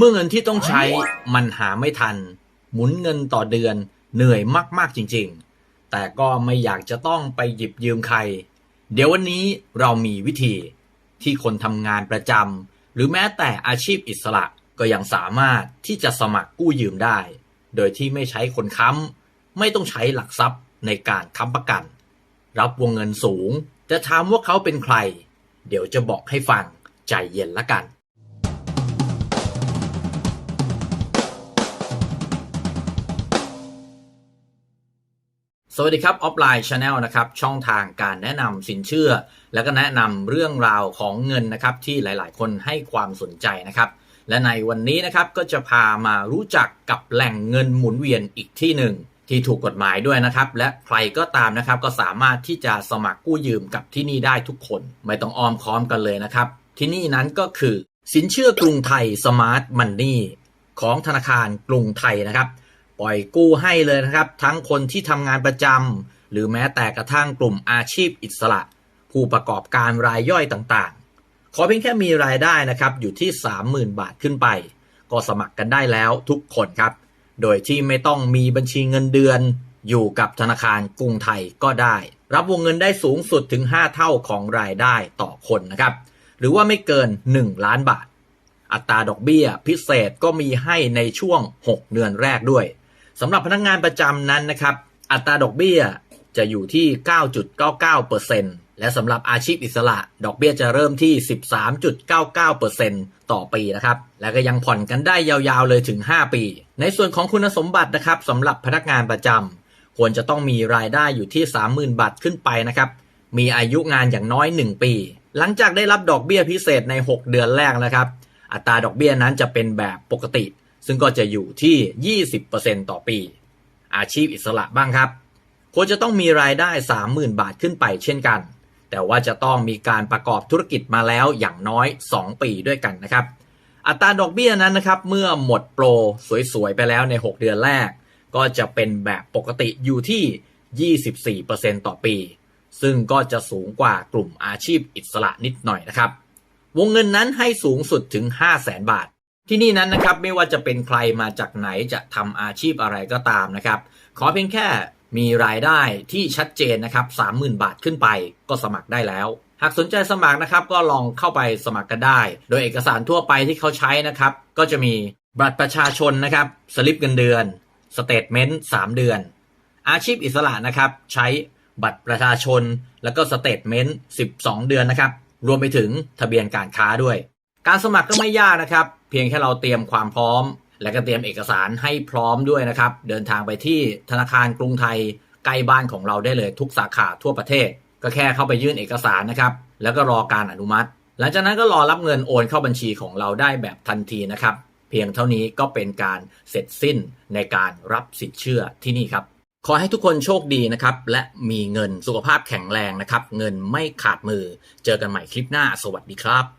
เมื่อเงินที่ต้องใช้มันหาไม่ทัน หมุนเงินต่อเดือนเหนื่อยมากๆจริง ๆ แต่ก็ไม่อยากจะต้องไปหยิบยืมใคร เดี๋ยววันนี้เรามีวิธีที่คนทำงานประจำหรือแม้แต่อาชีพอิสระก็ยังสามารถที่จะสมัครกู้ยืมได้ โดยที่ไม่ใช้คนค้ำไม่ต้องใช้หลักทรัพย์ในการค้ำประกัน รับวงเงินสูง จะถามว่าเขาเป็นใคร เดี๋ยวจะบอกให้ฟังใจเย็นละกัน สวัสดีครับออฟไลน์ชาแนลนะครับช่องทางการแนะนำสินเชื่อ และก็แนะนำเรื่องราวของเงินนะครับที่หลายๆ คนให้ความสนใจนะครับและในวันนี้นะครับก็จะพามารู้จักกับแหล่งเงินหมุนเวียนอีกที่หนึ่ง ที่ถูกกฎหมายด้วยนะครับและใครก็ตามนะครับก็สามารถที่จะสมัครกู้ยืมกับที่นี่ได้ทุกคน ไม่ต้องออมค้อมกันเลยนะครับ ที่นี่นั้นก็คือ สินเชื่อกรุงไทยสมาร์ทมันนี่ของธนาคารกรุงไทยนะครับ ปล่อยกู้ให้เลยนะครับ ทั้งคนที่ทำงานประจำหรือแม้แต่กระทั่งกลุ่มอาชีพอิสระ ผู้ประกอบการรายย่อยต่างๆ ขอเพียงแค่มีรายได้นะครับอยู่ที่ 30,000 บาทขึ้นไป ก็สมัครกันได้แล้วทุกคนครับ โดยที่ไม่ต้องมีบัญชีเงินเดือน อยู่กับธนาคารกรุงไทยก็ได้ รับวงเงินได้สูงสุดถึง 5 เท่าของรายได้ต่อคนนะครับ หรือว่าไม่เกิน 1 ล้านบาท อัตราดอกเบี้ยพิเศษก็มีให้ในช่วง 6 เดือนแรกด้วย สำหรับพนักงงานประจำนั้นนะครับ อัตราดอกเบี้ยจะอยู่ที่ 9.99%และสำหรับอาชีพอิสระ ดอกเบี้ยจะเริ่มที่ 13.99%ต่อปีนะครับ และก็ยังผ่อนกันได้ยาวๆเลยถึง 5 ปี ในส่วนของคุณสมบัตินะครับสำหรับพนักงานประจำควรจะต้องมีรายได้อยู่ที่ 30,000 บาทขึ้นไปนะครับ มีอายุงานอย่างน้อย 1 ปี หลังจากได้รับดอกเบี้ยพิเศษใน 6 เดือนแรกนะครับ อัตราดอกเบี้ยนั้นจะเป็นแบบปกติ ซึ่งก็จะอยู่ที่ 20%ต่อปี อาชีพอิสระบ้างครับ ควรจะต้องมีรายได้ 30,000 บาทขึ้นไปเช่นกัน แต่ว่าจะต้องมีการประกอบธุรกิจมาแล้วอย่างน้อย 2 ปีด้วยกันนะครับ อัตราดอกเบี้ยนั้นนะครับเมื่อหมดโปรสวยๆ ไปแล้วใน 6 เดือนแรก ก็จะเป็นแบบปกติอยู่ที่ 24%ต่อปี ซึ่งก็จะสูงกว่ากลุ่มอาชีพอิสระนิดหน่อยนะครับ วงเงินนั้นให้สูงสุดถึง 5 0 0แสนบาท ที่นี่นั้นนะครับไม่ว่าจะเป็นใครมาจากไหนจะทำอาชีพอะไรก็ตามนะครับ ขอเพียงแค่มีรายได้ที่ชัดเจนนะครับ30,000 บาทขึ้นไปก็สมัครได้แล้ว หากสนใจสมัครนะครับก็ลองเข้าไปสมัครกันได้ โดยเอกสารทั่วไปที่เขาใช้นะครับ ก็จะมีบัตรประชาชนนะครับสลิปเงินเดือนสเตทเมนต์3เดือน อาชีพอิสระนะครับใช้บัตรประชาชน แล้วก็สเตทเมนต์12 เดือนนะครับ รวมไปถึงทะเบียนการค้าด้วย การสมัครก็ไม่ยากนะครับ เพียงแค่เราเตรียมความพร้อม และก็เตรียมเอกสารให้พร้อมด้วยนะครับ เดินทางไปที่ธนาคารกรุงไทยใกล้บ้านของเราได้เลยทุกสาขาทั่วประเทศ ก็แค่เข้าไปยื่นเอกสารนะครับ แล้วก็รอการอนุมัติ หลังจากนั้นก็รอรับเงินโอนเข้าบัญชีของเราได้แบบทันทีนะครับ เพียงเท่านี้ก็เป็นการเสร็จสิ้นในการรับสินเชื่อที่นี่ครับขอให้ทุกคนโชคดีนะครับ และมีเงินสุขภาพแข็งแรงนะครับ เงินไม่ขาดมือ เจอกันใหม่คลิปหน้า สวัสดีครับ